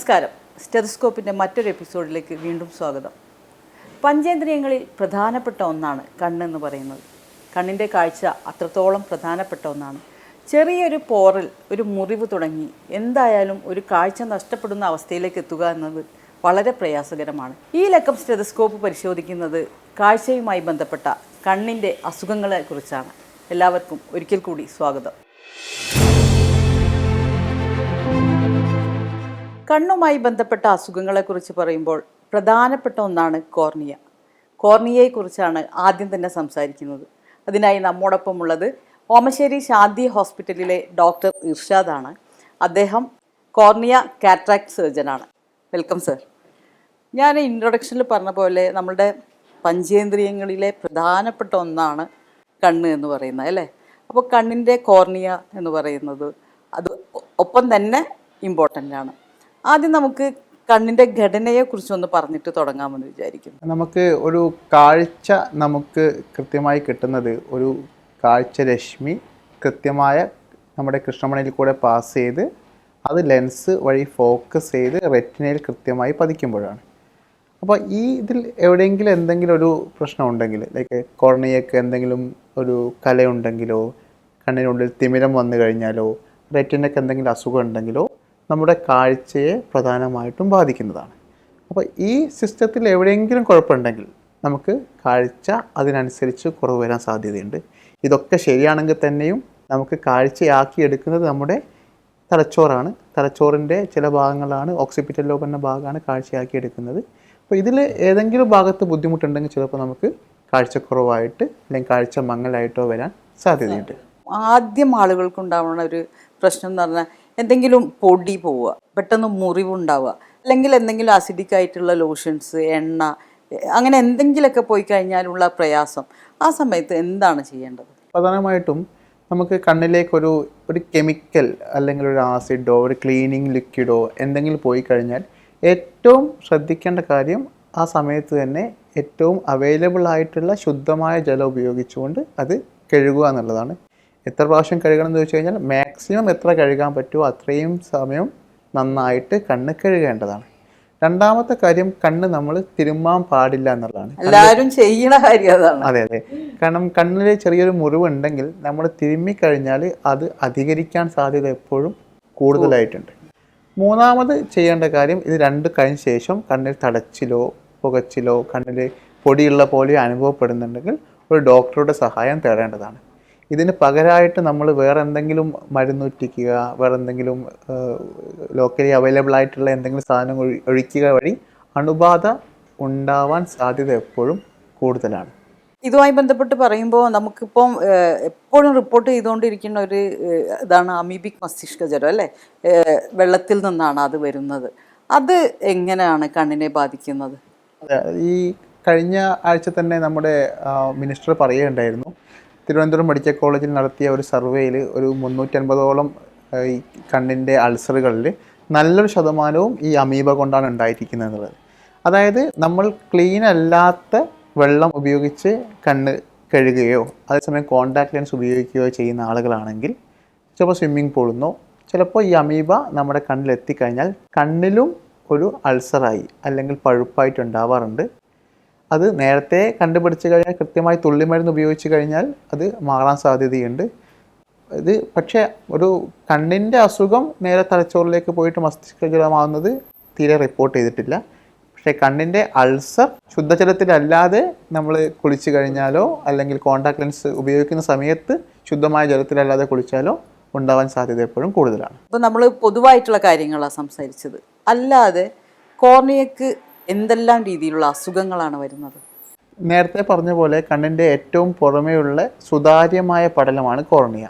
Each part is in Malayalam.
നമസ്കാരം. സ്റ്റെറിസ്കോപ്പിന്റെ മറ്റൊരു എപ്പിസോഡിലേക്ക് വീണ്ടും സ്വാഗതം. പഞ്ചേന്ദ്രിയങ്ങളിൽ പ്രധാനപ്പെട്ട ഒന്നാണ് കണ്ണെന്ന് പറയുന്നത്. കണ്ണിന്റെ കാഴ്ച അത്രത്തോളം പ്രധാനപ്പെട്ട ഒന്നാണ്. ചെറിയൊരു പോറൽ ഒരു മുറിവ് തുടങ്ങി എന്തായാലും ഒരു കാഴ്ച നഷ്ടപ്പെടുന്ന അവസ്ഥയിലേക്ക് എത്തുക എന്നത് വളരെ പ്രയാസകരമാണ്. ഈ ലക്കം സ്റ്റെതസ്കോപ്പ് പരിശോധിക്കുന്നത് കാഴ്ചയുമായി ബന്ധപ്പെട്ട കണ്ണിന്റെ അസുഖങ്ങളെക്കുറിച്ചാണ് എല്ലാവർക്കും ഒരിക്കൽ കൂടി സ്വാഗതം. കണ്ണുമായി ബന്ധപ്പെട്ട അസുഖങ്ങളെക്കുറിച്ച് പറയുമ്പോൾ പ്രധാനപ്പെട്ട ഒന്നാണ് കോർണിയ. കോർണിയയെക്കുറിച്ചാണ് ആദ്യം തന്നെ സംസാരിക്കുന്നത്. അതിനായി നമ്മോടൊപ്പം ഉള്ളത് ഓമശ്ശേരി ശാന്തി ഹോസ്പിറ്റലിലെ ഡോക്ടർ ഇർഷാദാണ്. അദ്ദേഹം കോർണിയ കാട്രാക്ട് സർജനാണ്. Welcome sir. ഞാൻ ഇൻട്രൊഡക്ഷനിൽ പറഞ്ഞ പോലെ നമ്മളുടെ പഞ്ചേന്ദ്രിയങ്ങളിലെ പ്രധാനപ്പെട്ട ഒന്നാണ് കണ്ണ് എന്ന് പറയുന്നത് അല്ലേ? അപ്പോൾ കണ്ണിന്റെ കോർണിയ എന്ന് പറയുന്നത് അത് ഒപ്പം തന്നെ ഇമ്പോർട്ടന്റ് ആണ്. ആദ്യം നമുക്ക് കണ്ണിന്റെ ഒന്ന് പറഞ്ഞിട്ട് തുടങ്ങാമെന്ന് വിചാരിക്കുന്നു. നമുക്ക് ഒരു കാഴ്ച നമുക്ക് കൃത്യമായി കിട്ടുന്നത് ഒരു കാഴ്ച രശ്മി കൃത്യമായ നമ്മുടെ കൃഷ്ണമണിയിൽ കൂടെ പാസ് ചെയ്ത് അത് ലെൻസ് വഴി ഫോക്കസ് ചെയ്ത് റെറ്റിനയിൽ കൃത്യമായി പതിക്കുമ്പോഴാണ്. അപ്പോൾ ഈ ഇതിൽ എവിടെയെങ്കിലും എന്തെങ്കിലും ഒരു പ്രശ്നം ഉണ്ടെങ്കിൽ ലൈക്ക് കോർണിയക്ക് എന്തെങ്കിലും ഒരു കലയുണ്ടെങ്കിലോ കണ്ണിനുള്ളിൽ തിമിരം വന്നു കഴിഞ്ഞാലോ റെറ്റിനൊക്കെ എന്തെങ്കിലും അസുഖം ഉണ്ടെങ്കിലോ നമ്മുടെ കാഴ്ചയെ പ്രധാനമായിട്ടും ബാധിക്കുന്നതാണ്. അപ്പോൾ ഈ സിസ്റ്റത്തിൽ എവിടെയെങ്കിലും കുഴപ്പമുണ്ടെങ്കിൽ നമുക്ക് കാഴ്ച അതിനനുസരിച്ച് കുറവ് വരാൻ സാധ്യതയുണ്ട്. ഇതൊക്കെ ശരിയാണെങ്കിൽ തന്നെയും നമുക്ക് കാഴ്ചയാക്കി എടുക്കുന്നത് നമ്മുടെ തലച്ചോറാണ്. തലച്ചോറിന്റെ ചില ഭാഗങ്ങളാണ് ഓക്സിപിറ്റൽ ലോബ് എന്ന ഭാഗമാണ് കാഴ്ചയാക്കി എടുക്കുന്നത് അപ്പോൾ ഇതിൽ ഏതെങ്കിലും ഭാഗത്ത് ബുദ്ധിമുട്ടുണ്ടെങ്കിൽ ചിലപ്പോൾ നമുക്ക് കാഴ്ചക്കുറവായിട്ട് അല്ലെങ്കിൽ കാഴ്ച മങ്ങലായിട്ടോ വരാൻ സാധ്യതയുണ്ട്. ആദ്യം ആളുകൾക്ക് ഉണ്ടാവുന്ന ഒരു പ്രശ്നം എന്ന് പറഞ്ഞാൽ എന്തെങ്കിലും പൊടി പോവുക പെട്ടെന്ന് മുറിവുണ്ടാവുക അല്ലെങ്കിൽ എന്തെങ്കിലും അസിഡിക് ആയിട്ടുള്ള ലോഷൻസ് എണ്ണ അങ്ങനെ എന്തെങ്കിലുമൊക്കെ പോയി കഴിഞ്ഞാലുള്ള പ്രയാസം ആ സമയത്ത് എന്താണ് ചെയ്യേണ്ടത്? പ്രധാനമായിട്ടും നമുക്ക് കണ്ണിലേക്കൊരു ഒരു കെമിക്കൽ അല്ലെങ്കിൽ ഒരു ആസിഡോ ഒരു ക്ലീനിങ് ലിക്വിഡോ എന്തെങ്കിലും പോയി കഴിഞ്ഞാൽ ഏറ്റവും ശ്രദ്ധിക്കേണ്ട കാര്യം ആ സമയത്ത് തന്നെ ഏറ്റവും അവൈലബിൾ ആയിട്ടുള്ള ശുദ്ധമായ ജലം ഉപയോഗിച്ചുകൊണ്ട് അത് കഴുകുക എന്നുള്ളതാണ്. എത്ര പ്രാവശ്യം കഴുകണം എന്ന് ചോദിച്ചു കഴിഞ്ഞാൽ മാക്സിമം എത്ര കഴുകാൻ പറ്റുമോ അത്രയും സമയം നന്നായിട്ട് കണ്ണ് കഴുകേണ്ടതാണ്. രണ്ടാമത്തെ കാര്യം കണ്ണ് നമ്മൾ തിരുമ്മാൻ പാടില്ല എന്നുള്ളതാണ്. എല്ലാവരും ചെയ്യണ കാര്യം അതാണ്. അതെ അതെ. കാരണം കണ്ണിലെ ചെറിയൊരു മുറിവുണ്ടെങ്കിൽ നമ്മൾ തിരുമ്മി കഴിഞ്ഞാൽ അത് അധികരിക്കാൻ സാധ്യത എപ്പോഴും കൂടുതലായിട്ടുണ്ട്. മൂന്നാമത് ചെയ്യേണ്ട കാര്യം ഇത് രണ്ട് കഴിഞ്ഞ ശേഷം കണ്ണിൽ തടച്ചിലോ പുകച്ചിലോ കണ്ണിൽ പൊടിയുള്ള പോലെയോ അനുഭവപ്പെടുന്നുണ്ടെങ്കിൽ ഒരു ഡോക്ടറുടെ സഹായം തേടേണ്ടതാണ്. ഇതിന് പകരമായിട്ട് നമ്മൾ വേറെ എന്തെങ്കിലും മരുന്നുറ്റിക്കുക വേറെ എന്തെങ്കിലും ലോക്കലി അവൈലബിൾ ആയിട്ടുള്ള എന്തെങ്കിലും സാധനം ഒഴി- ഒഴിക്കുക വഴി അണുബാധ ഉണ്ടാവാൻ സാധ്യത എപ്പോഴും കൂടുതലാണ്. ഇതുമായി ബന്ധപ്പെട്ട് പറയുമ്പോൾ നമുക്കിപ്പം എപ്പോഴും റിപ്പോർട്ട് ചെയ്തുകൊണ്ടിരിക്കുന്ന ഒരു ഇതാണ് അമീബിക് മസ്തിഷ്ക ജ്വരം അല്ലേ? വെള്ളത്തിൽ നിന്നാണ് അത് വരുന്നത്. അത് എങ്ങനെയാണ് കണ്ണിനെ ബാധിക്കുന്നത്? ഈ കഴിഞ്ഞ ആഴ്ച തന്നെ നമ്മുടെ മിനിസ്റ്റർ പറയുകയുണ്ടായിരുന്നു തിരുവനന്തപുരം മെഡിക്കൽ കോളേജിൽ നടത്തിയ ഒരു സർവേയിൽ ഒരു മുന്നൂറ്റൻപതോളം ഈ കണ്ണിന്റെ അൾസറുകളിൽ നല്ലൊരു ശതമാനവും ഈ അമീബ കൊണ്ടാണ് ഉണ്ടായിരിക്കുന്നത്. എന്നുള്ളത് അതായത് നമ്മൾ ക്ലീൻ അല്ലാത്ത വെള്ളം ഉപയോഗിച്ച് കണ്ണ് കഴുകുകയോ അതേസമയം കോണ്ടാക്ട് ലെൻസ് ഉപയോഗിക്കുകയോ ചെയ്യുന്ന ആളുകളാണെങ്കിൽ ചിലപ്പോൾ സ്വിമ്മിങ് പൂളുന്നോ ചിലപ്പോൾ ഈ അമീബ നമ്മുടെ കണ്ണിൽ എത്തിക്കഴിഞ്ഞാൽ കണ്ണിലും ഒരു അൾസറായി അല്ലെങ്കിൽ പഴുപ്പായിട്ട് ഉണ്ടാവാറുണ്ട് അത് നേരത്തെ കണ്ടുപിടിച്ച് കഴിഞ്ഞാൽ കൃത്യമായി തുള്ളിമരുന്ന് ഉപയോഗിച്ച് കഴിഞ്ഞാൽ അത് മാറാൻ സാധ്യതയുണ്ട്. ഇത് പക്ഷേ ഒരു കണ്ണിന്റെ അസുഖം നേരെ തലച്ചോറിലേക്ക് പോയിട്ട് മസ്തിഷ്കജലമാവുന്നത് തീരെ റിപ്പോർട്ട് ചെയ്തിട്ടില്ല. പക്ഷേ കണ്ണിന്റെ അൾസർ ശുദ്ധജലത്തിലല്ലാതെ നമ്മൾ കുളിച്ചു കഴിഞ്ഞാലോ അല്ലെങ്കിൽ കോണ്ടാക്ട് ലെൻസ് ഉപയോഗിക്കുന്ന സമയത്ത് ശുദ്ധമായ ജലത്തിലല്ലാതെ കുളിച്ചാലോ ഉണ്ടാവാൻ സാധ്യത എപ്പോഴും കൂടുതലാണ്. അപ്പോൾ നമ്മൾ പൊതുവായിട്ടുള്ള കാര്യങ്ങളാണ് സംസാരിച്ചത്. അല്ലാതെ കോർണിയക്ക് എന്തെല്ലാം രീതിയിലുള്ള അസുഖങ്ങളാണ് വരുന്നത്? നേരത്തെ പറഞ്ഞ പോലെ കണ്ണിന്റെ ഏറ്റവും പുറമെയുള്ള സുതാര്യമായ പടലമാണ് കോർണിയ.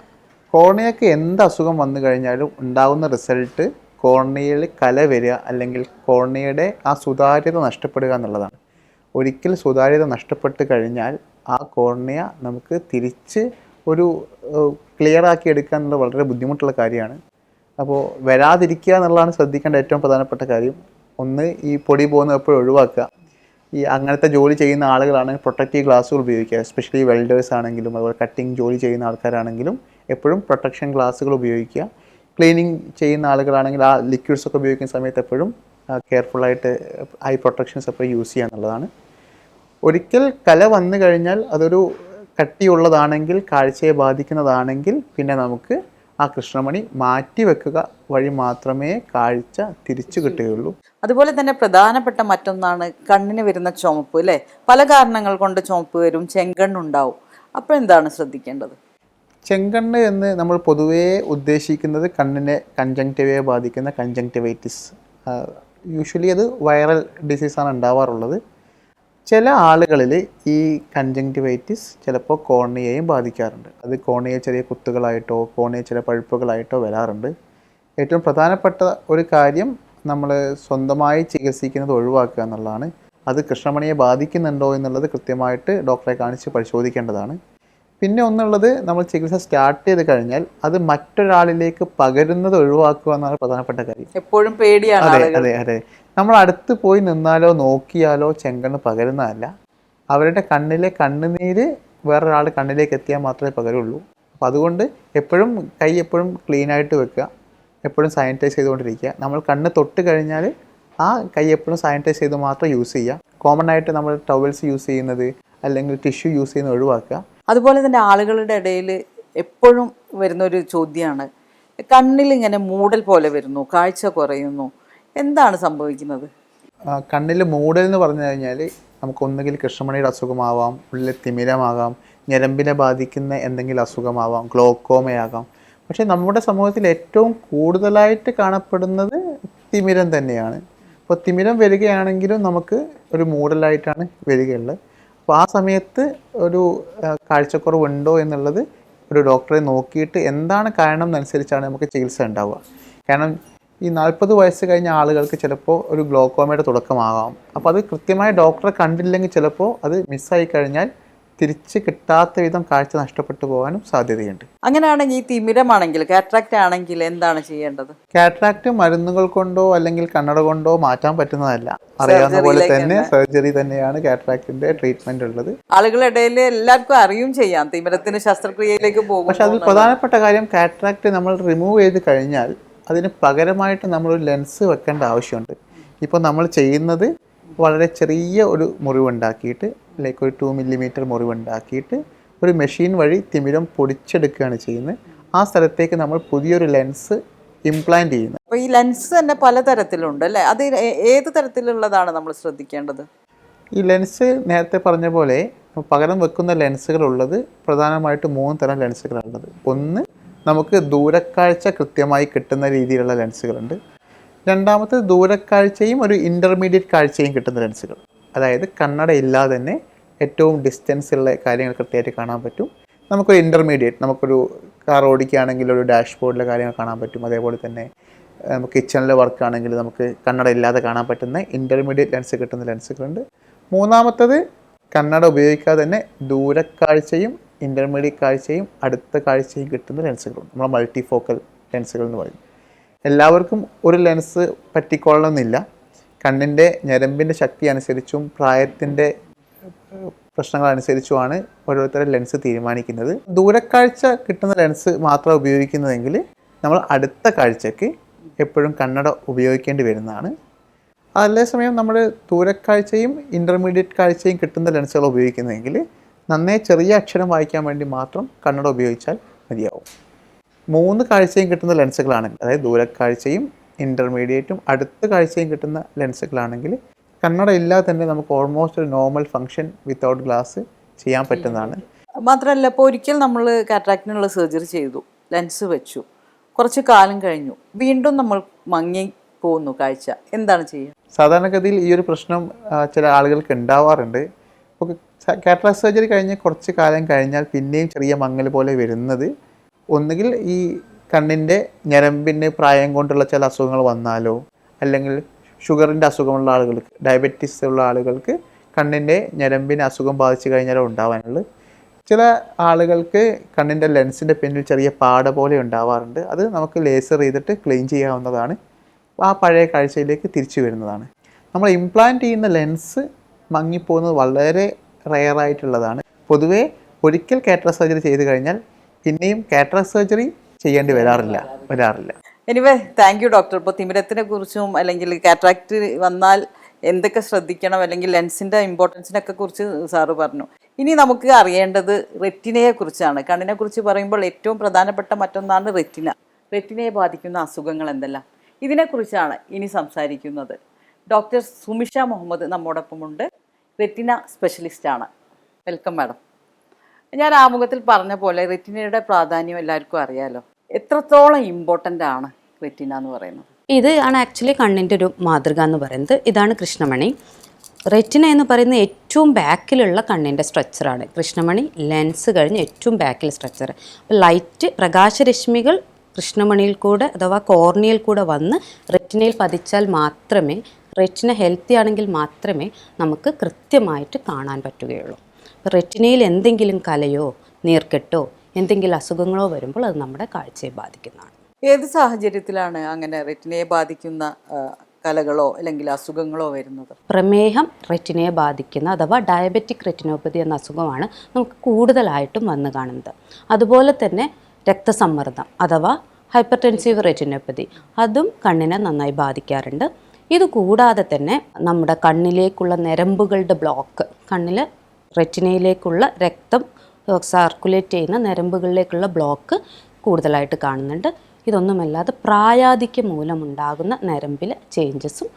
കോർണിയക്ക് എന്ത് അസുഖം വന്നു കഴിഞ്ഞാലും ഉണ്ടാകുന്ന റിസൾട്ട് കോർണിയയിൽ കല വരിക അല്ലെങ്കിൽ കോർണിയയുടെ ആ സുതാര്യത നഷ്ടപ്പെടുക എന്നുള്ളതാണ്. ഒരിക്കൽ സുതാര്യത നഷ്ടപ്പെട്ട് കഴിഞ്ഞാൽ ആ കോർണിയ നമുക്ക് തിരിച്ച് ഒരു ക്ലിയർ ആക്കി എടുക്കുക എന്നുള്ളത് വളരെ ബുദ്ധിമുട്ടുള്ള കാര്യമാണ്. അപ്പോൾ വരാതിരിക്കുക എന്നുള്ളതാണ് ശ്രദ്ധിക്കേണ്ട ഏറ്റവും പ്രധാനപ്പെട്ട കാര്യം. ഒന്ന് ഈ പൊടി പോകുന്നത് എപ്പോഴും ഒഴിവാക്കുക. ഈ അങ്ങനത്തെ ജോലി ചെയ്യുന്ന ആളുകളാണെങ്കിൽ പ്രൊട്ടക്റ്റീവ് ഗ്ലാസ്സുകൾ ഉപയോഗിക്കുക. എസ്പെഷ്യലി വെൽഡേഴ്സ് ആണെങ്കിലും അതുപോലെ കട്ടിങ് ജോലി ചെയ്യുന്ന ആൾക്കാരാണെങ്കിലും എപ്പോഴും പ്രൊട്ടക്ഷൻ ഗ്ലാസ്സുകൾ ഉപയോഗിക്കുക. ക്ലീനിങ് ചെയ്യുന്ന ആളുകളാണെങ്കിൽ ആ ലിക്വിഡ്സ് ഒക്കെ ഉപയോഗിക്കുന്ന സമയത്ത് എപ്പോഴും കെയർഫുള്ളായിട്ട് ഐ പ്രൊട്ടക്ഷൻസ് എപ്പോഴും യൂസ് ചെയ്യുക എന്നുള്ളതാണ്. ഒരിക്കൽ കല വന്നു കഴിഞ്ഞാൽ അതൊരു കട്ടിയുള്ളതാണെങ്കിൽ കാഴ്ചയെ ബാധിക്കുന്നതാണെങ്കിൽ പിന്നെ നമുക്ക് ആ കൃഷ്ണമണി മാറ്റി വെക്കുക വഴി മാത്രമേ കാഴ്ച തിരിച്ചു കിട്ടുകയുള്ളൂ. അതുപോലെ തന്നെ പ്രധാനപ്പെട്ട മറ്റൊന്നാണ് കണ്ണിന് വരുന്ന ചുമപ്പ് അല്ലേ? പല കാരണങ്ങൾ കൊണ്ട് ചുമപ്പ് വരും ചെങ്കണ്ണുണ്ടാവും അപ്പോൾ എന്താണ് ശ്രദ്ധിക്കേണ്ടത്? ചെങ്കണ്ണ് എന്ന് നമ്മൾ പൊതുവേ ഉദ്ദേശിക്കുന്നത് കണ്ണിനെ കൺജങ്ക്റ്റിവയെ ബാധിക്കുന്ന കൺജങ്ക്റ്റിവൈറ്റിസ് യൂഷ്വലി അത് വൈറൽ ഡിസീസാണ് ഉണ്ടാവാറുള്ളത്. ചില ആളുകളിൽ ഈ കൺജങ്ക്റ്റിവൈറ്റിസ് ചിലപ്പോൾ കോർണിയയും ബാധിക്കാറുണ്ട്. അത് കോർണിയ ചെറിയ കുത്തുകളായിട്ടോ കോർണിയ ചില പഴുപ്പുകളായിട്ടോ വരാറുണ്ട്. ഏറ്റവും പ്രധാനപ്പെട്ട ഒരു കാര്യം നമ്മൾ സ്വന്തമായി ചികിത്സിക്കുന്നത് ഒഴിവാക്കുക എന്നുള്ളതാണ്. അത് കൃഷ്ണമണിയെ ബാധിക്കുന്നുണ്ടോ എന്നുള്ളത് കൃത്യമായിട്ട് ഡോക്ടറെ കാണിച്ച് പരിശോധിക്കേണ്ടതാണ്. പിന്നെ ഒന്നുള്ളത് നമ്മൾ ചികിത്സ സ്റ്റാർട്ട് ചെയ്ത് കഴിഞ്ഞാൽ അത് മറ്റൊരാളിലേക്ക് പകരുന്നത് ഒഴിവാക്കുക എന്നാണ് പ്രധാനപ്പെട്ട കാര്യം. എപ്പോഴും പേടിയാണ് അതെ അതെ അതെ. നമ്മൾ അടുത്ത് പോയി നിന്നാലോ നോക്കിയാലോ ചെങ്കണ്ണ് പകരുന്നതല്ല. അവരുടെ കണ്ണിലെ കണ്ണുനീര് വേറൊരാൾ കണ്ണിലേക്ക് എത്തിയാൽ മാത്രമേ പകരുള്ളൂ. അപ്പം അതുകൊണ്ട് എപ്പോഴും കൈ എപ്പോഴും ക്ലീൻ ആയിട്ട് വെക്കുക. എപ്പോഴും സാനിറ്റൈസ് ചെയ്തുകൊണ്ടിരിക്കുക. നമ്മൾ കണ്ണ് തൊട്ട് കഴിഞ്ഞാൽ ആ കൈ എപ്പോഴും സാനിറ്റൈസ് ചെയ്ത് മാത്രം യൂസ് ചെയ്യുക. കോമൺ ആയിട്ട് നമ്മൾ ടവൽസ് യൂസ് ചെയ്യുന്നത് അല്ലെങ്കിൽ ടിഷ്യൂ യൂസ് ചെയ്യുന്നത് ഒഴിവാക്കുക. അതുപോലെ തന്നെ ആളുകളുടെ ഇടയിൽ എപ്പോഴും വരുന്ന ഒരു ചോദ്യമാണ്. കണ്ണിൽ ഇങ്ങനെ മൂടൽ പോലെ വരുന്നു കാഴ്ച കുറയുന്നു. എന്താണ് സംഭവിക്കുന്നത്? കണ്ണിൽ മൂടൽ എന്ന് പറഞ്ഞു കഴിഞ്ഞാൽ നമുക്ക് ഒന്നുകിൽ കൃഷ്ണമണിയുടെ അസുഖമാവാം ഉള്ളിൽ തിമിരമാകാം ഞരമ്പിനെ ബാധിക്കുന്ന എന്തെങ്കിലും അസുഖമാവാം ഗ്ലോക്കോമയാകാം പക്ഷേ നമ്മുടെ സമൂഹത്തിൽ ഏറ്റവും കൂടുതലായിട്ട് കാണപ്പെടുന്നത് തിമിരം തന്നെയാണ്. അപ്പോൾ തിമിരം വരികയാണെങ്കിലും നമുക്ക് ഒരു മൂടലായിട്ടാണ് വരികയുള്ളത്. അപ്പോൾ ആ സമയത്ത് ഒരു കാഴ്ചക്കുറവ് കാഴ്ചക്കുറവുണ്ടോ എന്നുള്ളത് ഒരു ഡോക്ടറെ നോക്കിയിട്ട് എന്താണ് കാരണം എന്നനുസരിച്ചാണ് നമുക്ക് ചികിത്സ ഉണ്ടാവുക. കാരണം ഈ നാൽപ്പത് വയസ്സ് കഴിഞ്ഞ ആളുകൾക്ക് ചിലപ്പോൾ ഒരു ഗ്ലോക്കോമയുടെ തുടക്കമാകാം. അപ്പോൾ അത് കൃത്യമായി ഡോക്ടറെ കണ്ടില്ലെങ്കിൽ ചിലപ്പോൾ അത് മിസ്സായി കഴിഞ്ഞാൽ തിരിച്ച് കിട്ടാത്ത വിധം കാഴ്ച നഷ്ടപ്പെട്ടു പോകാനും സാധ്യതയുണ്ട്. അങ്ങനെയാണെങ്കിൽ ഈ തിമിരമാണെങ്കിൽ കാറ്ററാക്റ്റ് ആണെങ്കിൽ എന്താണ് ചെയ്യേണ്ടത്? കാറ്ററാക്റ്റ് മരുന്നുകൾ കൊണ്ടോ അല്ലെങ്കിൽ കണ്ണട കൊണ്ടോ മാറ്റാൻ പറ്റുന്നതല്ല. അറിയാവുന്ന പോലെ തന്നെ സർജറി തന്നെയാണ് കാറ്ററാക്റ്റിന്റെ ട്രീറ്റ്മെന്റ് ഉള്ളത്. ആളുകളിടയിൽ എല്ലാവർക്കും അറിയും ചെയ്യാം. തിമിരത്തിന് ശസ്ത്രക്രിയയിലേക്ക് പോകും പക്ഷെ അതിൽ പ്രധാനപ്പെട്ട കാര്യം കാറ്ററാക്റ്റ് നമ്മൾ റിമൂവ് ചെയ്ത് കഴിഞ്ഞാൽ അതിന് പകരമായിട്ട് നമ്മളൊരു ലെൻസ് വെക്കേണ്ട ആവശ്യമുണ്ട്. ഇപ്പോൾ നമ്മൾ ചെയ്യുന്നത് വളരെ ചെറിയ ഒരു മുറിവുണ്ടാക്കിയിട്ട് ലൈക്ക് ഒരു ടു മില്ലിമീറ്റർ മുറിവുണ്ടാക്കിയിട്ട് ഒരു മെഷീൻ വഴി തിമിരം പൊടിച്ചെടുക്കുകയാണ് ചെയ്യുന്നത്. ആ സ്ഥലത്തേക്ക് നമ്മൾ പുതിയൊരു ലെൻസ് ഇംപ്ലാന്റ് ചെയ്യുന്നത്. അപ്പോൾ ഈ ലെൻസ് തന്നെ പലതരത്തിലുണ്ട് അല്ലേ? അത് ഏത് തരത്തിലുള്ളതാണ് നമ്മൾ ശ്രദ്ധിക്കേണ്ടത്? ഈ ലെൻസ് നേരത്തെ പറഞ്ഞ പോലെ പകരം വെക്കുന്ന ലെൻസുകളുള്ളത് പ്രധാനമായിട്ട് മൂന്ന് തരം ലെൻസുകളാണുള്ളത് ഒന്ന് നമുക്ക് ദൂരക്കാഴ്ച കൃത്യമായി കിട്ടുന്ന രീതിയിലുള്ള ലെൻസുകളുണ്ട്. രണ്ടാമത്തെ ദൂരക്കാഴ്ചയും ഒരു ഇന്റർമീഡിയറ്റ് കാഴ്ചയും കിട്ടുന്ന ലെൻസുകൾ. അതായത് കണ്ണട ഇല്ലാതെ തന്നെ ഏറ്റവും ഡിസ്റ്റൻസുള്ള കാര്യങ്ങൾ കൃത്യമായിട്ട് കാണാൻ പറ്റും. നമുക്കൊരു ഇന്റർമീഡിയറ്റ് നമുക്കൊരു കാർ ഓടിക്കുകയാണെങ്കിൽ ഒരു ഡാഷ്ബോർഡിലെ കാര്യങ്ങൾ കാണാൻ പറ്റും. അതേപോലെ തന്നെ നമുക്ക് കിച്ചണിലെ വർക്ക് ആണെങ്കിൽ നമുക്ക് കണ്ണട ഇല്ലാതെ കാണാൻ പറ്റുന്ന ഇന്റർമീഡിയറ്റ് ലെൻസ് കിട്ടുന്ന ലെൻസുകളുണ്ട്. മൂന്നാമത്തത് കണ്ണട ഉപയോഗിക്കാതെ തന്നെ ദൂരക്കാഴ്ചയും ഇന്റർമീഡിയറ്റ് കാഴ്ചയും അടുത്ത കാഴ്ചയും കിട്ടുന്ന ലെൻസുകളുണ്ട് നമ്മൾ മൾട്ടി ഫോക്കൽ ലെൻസുകൾ എന്ന് പറയും. എല്ലാവർക്കും ഒരു ലെൻസ് പറ്റിക്കൊള്ളണമെന്നില്ല. കണ്ണിന്റെ ഞരമ്പിന്റെ ശക്തി അനുസരിച്ചും പ്രായത്തിന്റെ പ്രശ്നങ്ങൾ അനുസരിച്ചുമാണ് ഓരോരുത്തരുടെ ലെൻസ് തീരുമാനിക്കുന്നത്. ദൂരക്കാഴ്ച കിട്ടുന്ന ലെൻസ് മാത്രം ഉപയോഗിക്കുന്നതെങ്കിൽ നമ്മൾ അടുത്ത കാഴ്ചയ്ക്ക് എപ്പോഴും കണ്ണട ഉപയോഗിക്കേണ്ടി വരുന്നതാണ്. അതേസമയം നമ്മൾ ദൂരക്കാഴ്ചയും ഇന്റർമീഡിയറ്റ് കാഴ്ചയും കിട്ടുന്ന ലെൻസുകൾ ഉപയോഗിക്കുന്നതെങ്കിൽ നന്നേ ചെറിയ അക്ഷരം വായിക്കാൻ വേണ്ടി മാത്രം കണ്ണട ഉപയോഗിച്ചാൽ മതിയാവും. മൂന്ന് കാഴ്ചയും കിട്ടുന്ന ലെൻസുകളാണെങ്കിൽ അതായത് ദൂരക്കാഴ്ചയും ഇന്റർമീഡിയറ്റും അടുത്ത കാഴ്ചയും കിട്ടുന്ന ലെൻസുകളാണെങ്കിൽ കണ്ണട ഇല്ലാതെ തന്നെ നമുക്ക് ഓൾമോസ്റ്റ് ഒരു നോർമൽ ഫങ്ഷൻ വിത്തൗട്ട് ഗ്ലാസ് ചെയ്യാൻ പറ്റുന്നതാണ്. മാത്രമല്ല ഇപ്പോൾ ഒരിക്കൽ നമ്മൾ കാറ്ററാക്റ്റിനുള്ള സർജറി ചെയ്തു ലെൻസ് വെച്ചു. കുറച്ച് കാലം കഴിഞ്ഞു. വീണ്ടും നമ്മൾ മങ്ങി പോകുന്നു കാഴ്ച. എന്താണ് ചെയ്യുക? സാധാരണഗതിയിൽ ഈ ഒരു പ്രശ്നം ചില ആളുകൾക്ക് ഉണ്ടാവാറുണ്ട്. കാറ്ററാക്ട് സർജറി കഴിഞ്ഞ് കുറച്ച് കാലം കഴിഞ്ഞാൽ പിന്നെയും ചെറിയ മങ്ങൽ പോലെ വരുന്നത്. ഒന്നുകിൽ ഈ കണ്ണിന്റെ ഞരമ്പിന് പ്രായം കൊണ്ടുള്ള ചില അസുഖങ്ങൾ വന്നാലോ അല്ലെങ്കിൽ ഷുഗറിന്റെ അസുഖമുള്ള ആളുകൾക്ക് ഡയബറ്റീസ് ഉള്ള ആളുകൾക്ക് കണ്ണിന്റെ ഞരമ്പിന് അസുഖം ബാധിച്ചു കഴിഞ്ഞാലോ ഉണ്ടാവാനുള്ളത് ചില ആളുകൾക്ക് കണ്ണിന്റെ ലെൻസിന്റെ പിന്നിൽ ചെറിയ പാട പോലെ ഉണ്ടാവാറുണ്ട്. അത് നമുക്ക് ലേസർ ചെയ്തിട്ട് ക്ലീൻ ചെയ്യാവുന്നതാണ്. ആ പഴയ കാഴ്ചയിലേക്ക് തിരിച്ചു വരുന്നതാണ്. നമ്മൾ ഇംപ്ലാന്റ് ചെയ്യുന്ന ലെൻസ് മങ്ങിപ്പോകുന്നത് വളരെ റെയർ ആയിട്ടുള്ളതാണ് പൊതുവേ ഒരിക്കൽ കാറ്ററ സർജറി ചെയ്ത് കഴിഞ്ഞാൽ പിന്നെയും കാറ്ററ സർജറി ചെയ്യേണ്ടി വരാറില്ല വരാറില്ല. Anyway thank you doctor. ഇപ്പോൾ തിമിരത്തിനെ കുറിച്ചും അല്ലെങ്കിൽ കാറ്ററാക്ട് വന്നാൽ എന്തൊക്കെ ശ്രദ്ധിക്കണം അല്ലെങ്കിൽ ലെൻസിന്റെ ഇമ്പോർട്ടൻസിനൊക്കെ കുറിച്ച് സാറ് പറഞ്ഞു. ഇനി നമുക്ക് അറിയേണ്ടത് റെറ്റിനയെ കുറിച്ചാണ്. കണ്ണിനെ കുറിച്ച് പറയുമ്പോൾ ഏറ്റവും പ്രധാനപ്പെട്ട മറ്റൊന്നാണ് റെറ്റിന. റെറ്റിനയെ ബാധിക്കുന്ന അസുഖങ്ങൾ എന്തെല്ലാം? ഇതിനെക്കുറിച്ചാണ് ഇനി സംസാരിക്കുന്നത്. ഡോക്ടർ സുമിഷ മുഹമ്മദ് നമ്മോടൊപ്പമുണ്ട്. റെറ്റിന സ്പെഷ്യലിസ്റ്റാണ് വെൽക്കം മാഡം ഞാൻ ആമുഖത്തിൽ പറഞ്ഞ പോലെ റെറ്റിനയുടെ പ്രാധാന്യം എല്ലാവർക്കും അറിയാലോ. എത്രത്തോളം ഇമ്പോർട്ടന്റ് ആണ് റെറ്റിന എന്ന് പറയുന്നത്? ഇത് ആണ് ആക്ച്വലി കണ്ണിന്റെ ഒരു മാതൃക എന്ന് പറയുന്നത്. ഇതാണ് കൃഷ്ണമണി. റെറ്റിന എന്ന് പറയുന്ന ഏറ്റവും ബാക്കിലുള്ള കണ്ണിന്റെ സ്ട്രക്ചറാണ് കൃഷ്ണമണി ലെൻസ് കഴിഞ്ഞ് ഏറ്റവും ബാക്കിൽ സ്ട്രക്ചർ ലൈറ്റ് പ്രകാശരശ്മികൾ കൃഷ്ണമണിയിൽ കൂടെ അഥവാ കോർണിയയിൽ കൂടെ വന്ന് റെറ്റിനയിൽ പതിച്ചാൽ മാത്രമേ റെറ്റിന ഹെൽത്തി ആണെങ്കിൽ മാത്രമേ നമുക്ക് കൃത്യമായിട്ട് കാണാൻ പറ്റുകയുള്ളൂ. അപ്പോൾ റെറ്റിനയിൽ എന്തെങ്കിലും കലയോ നീർക്കെട്ടോ എന്തെങ്കിലും അസുഖങ്ങളോ വരുമ്പോൾ അത് നമ്മുടെ കാഴ്ചയെ ബാധിക്കുന്നതാണ്. ഏത് സാഹചര്യത്തിലാണ് അങ്ങനെ റെറ്റിനയെ ബാധിക്കുന്ന കലകളോ അല്ലെങ്കിൽ അസുഖങ്ങളോ വരുന്നത്? പ്രമേഹം റെറ്റിനയെ ബാധിക്കുന്ന അഥവാ ഡയബറ്റിക് റെറ്റിനോപ്പതി എന്ന അസുഖമാണ് നമുക്ക് കൂടുതലായിട്ടും വന്നു കാണുന്നത്. അതുപോലെ തന്നെ രക്തസമ്മർദ്ദം അഥവാ ഹൈപ്പർ ടെൻസീവ് റെറ്റിനോപ്പതി അതും കണ്ണിനെ നന്നായി ബാധിക്കാറുണ്ട്. ഇത് കൂടാതെ തന്നെ നമ്മുടെ കണ്ണിലേക്കുള്ള നരമ്പുകളുടെ ബ്ലോക്ക് കണ്ണിൽ റെറ്റിനയിലേക്കുള്ള രക്തം സർക്കുലേറ്റ് ചെയ്യുന്ന നരമ്പുകളിലേക്കുള്ള ബ്ലോക്ക് കൂടുതലായിട്ട് കാണുന്നുണ്ട്. ഇതൊന്നുമല്ലാതെ പ്രായാധിക്യം മൂലമുണ്ടാകുന്ന നരമ്പിലെ ചേഞ്ചസും